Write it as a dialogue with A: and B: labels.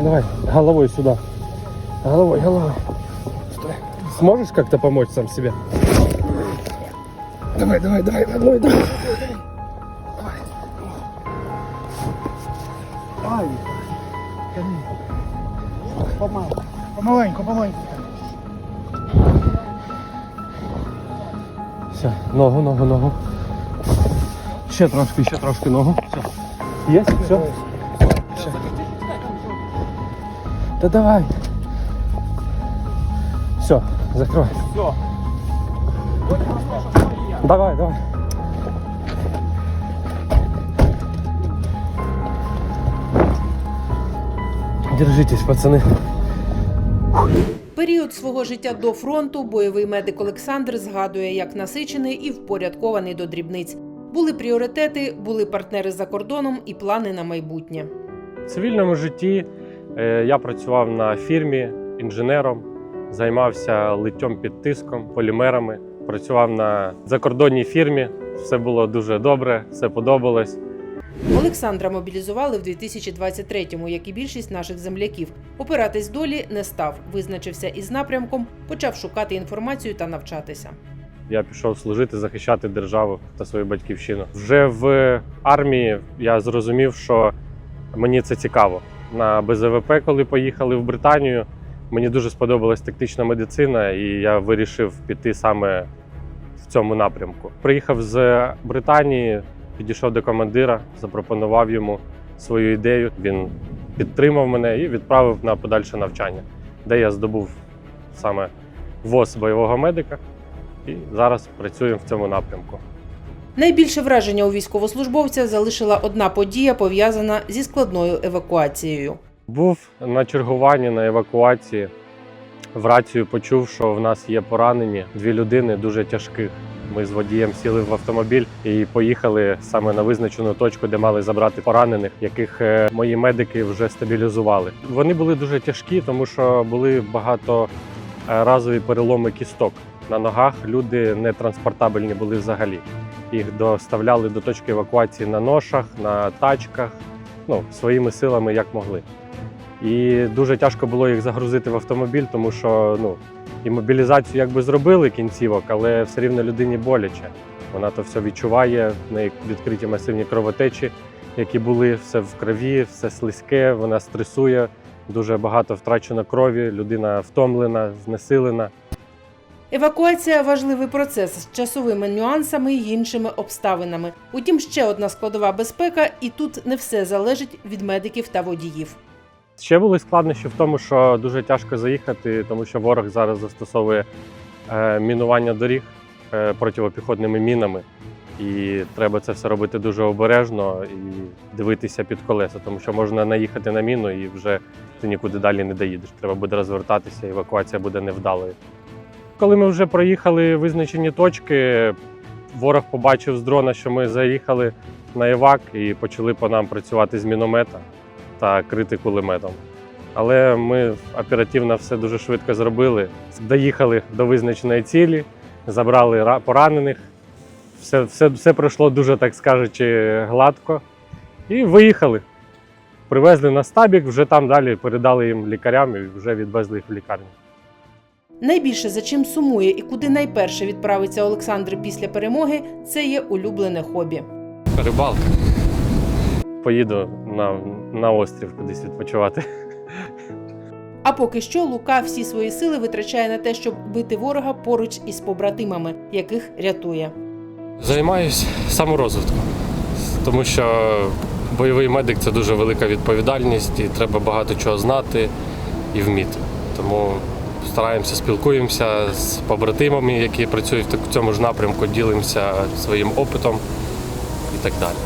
A: Давай, головой сюда. Головой, головой. Сможешь как-то помочь сам себе? Давай, давай, давай, давай, давай.
B: Ай, тяни. Помалу. Помаленьку, помаленьку.
A: Все, ногу, ногу, ногу. Ще трошки, ще трошки ногу. Все. Все? Все. Да давай. Все, закрой.
B: Все.
A: Давай, давай. Держитесь, пацаны.
C: Період свого життя до фронту бойовий медик Олександр згадує як насичений і впорядкований до дрібниць. Були пріоритети, були партнери за кордоном і плани на майбутнє.
A: В цивільному житті я працював на фірмі інженером, займався литтям під тиском, полімерами. Працював на закордонній фірмі. Все було дуже добре, все подобалось.
C: Олександра мобілізували в 2023-му, як і більшість наших земляків. Опиратись долі не став, визначився із напрямком, почав шукати інформацію та навчатися.
A: Я пішов служити, захищати державу та свою батьківщину. Вже в армії я зрозумів, що мені це цікаво. На БЗВП, коли поїхали в Британію, мені дуже сподобалась тактична медицина, і я вирішив піти саме в цьому напрямку. Приїхав з Британії, підійшов до командира, запропонував йому свою ідею. Він підтримав мене і відправив на подальше навчання, де я здобув саме ВОЗ бойового медика. І зараз працюємо в цьому напрямку.
C: Найбільше враження у військовослужбовця залишила одна подія, пов'язана зі складною евакуацією.
A: Був на чергуванні на евакуації. В рацію почув, що в нас є поранені дві людини дуже тяжких. Ми з водієм сіли в автомобіль і поїхали саме на визначену точку, де мали забрати поранених, яких е, мої медики вже стабілізували. Вони були дуже тяжкі, тому що були багато е, разові переломи кісток. На ногах люди не транспортабельні були взагалі. Їх доставляли до точки евакуації на ношах, на тачках, ну, своїми силами як могли. І дуже тяжко було їх загрузити в автомобіль, тому що ну, і мобілізацію якби зробили кінцівок, але все рівно людині боляче. Вона то все відчуває, в неї відкриті масивні кровотечі, які були все в крові, все слизьке, вона стресує, дуже багато втрачено крові, людина втомлена, знесилена.
C: Евакуація важливий процес з часовими нюансами й іншими обставинами. Утім, ще одна складова безпека, і тут не все залежить від медиків та водіїв.
A: Ще були складнощі в тому, що дуже тяжко заїхати, тому що ворог зараз застосовує е, мінування доріг е, противопіхотними мінами. І треба це все робити дуже обережно і дивитися під колеса, тому що можна наїхати на міну і вже ти нікуди далі не доїдеш. Треба буде розвертатися, евакуація буде невдалою. Коли ми вже проїхали визначені точки, ворог побачив з дрона, що ми заїхали на івак і почали по нам працювати з міномета та крити кулеметом. Але ми оперативно все дуже швидко зробили. Доїхали до визначеної цілі, забрали поранених. Все, все, все пройшло дуже, так скажучи, гладко. І виїхали. Привезли на стабік, вже там далі передали їм лікарям і вже відвезли їх в лікарню.
C: Найбільше за чим сумує і куди найперше відправиться Олександр після перемоги, це є улюблене хобі.
A: Рибалка. Поїду на, на острів кудись відпочивати.
C: А поки що Лука всі свої сили витрачає на те, щоб бити ворога поруч із побратимами, яких рятує.
A: Займаюсь саморозвитком, тому що бойовий медик це дуже велика відповідальність, і треба багато чого знати і вміти. Тому стараємося, спілкуємося з побратимами, які працюють в цьому ж напрямку, ділимося своїм опитом і так далі.